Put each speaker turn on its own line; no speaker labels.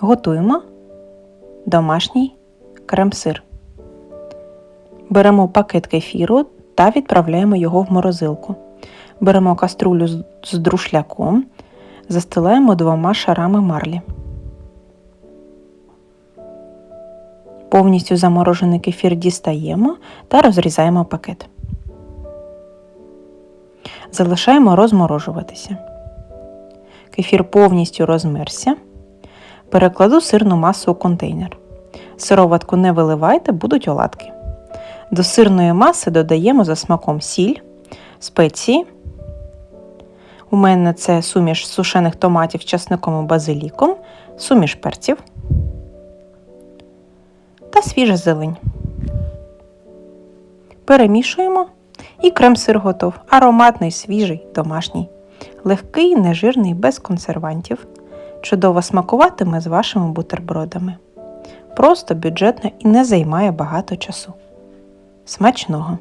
Готуємо домашній крем-сир. Беремо пакет кефіру та відправляємо його в морозилку. Беремо каструлю з- друшляком, застилаємо двома шарами марлі. Повністю заморожений кефір дістаємо та розрізаємо пакет. Залишаємо розморожуватися. Кефір повністю розмерся. Перекладу сирну масу у контейнер. Сироватку не виливайте, будуть оладки. До сирної маси додаємо за смаком сіль, спеції. У мене це суміш сушених томатів з часником і базиліком, суміш перців та свіжа зелень. Перемішуємо і крем-сир готов. Ароматний, свіжий, домашній. Легкий, нежирний, без консервантів. Чудово смакуватиме з вашими бутербродами. Просто бюджетно і не займає багато часу. Смачного!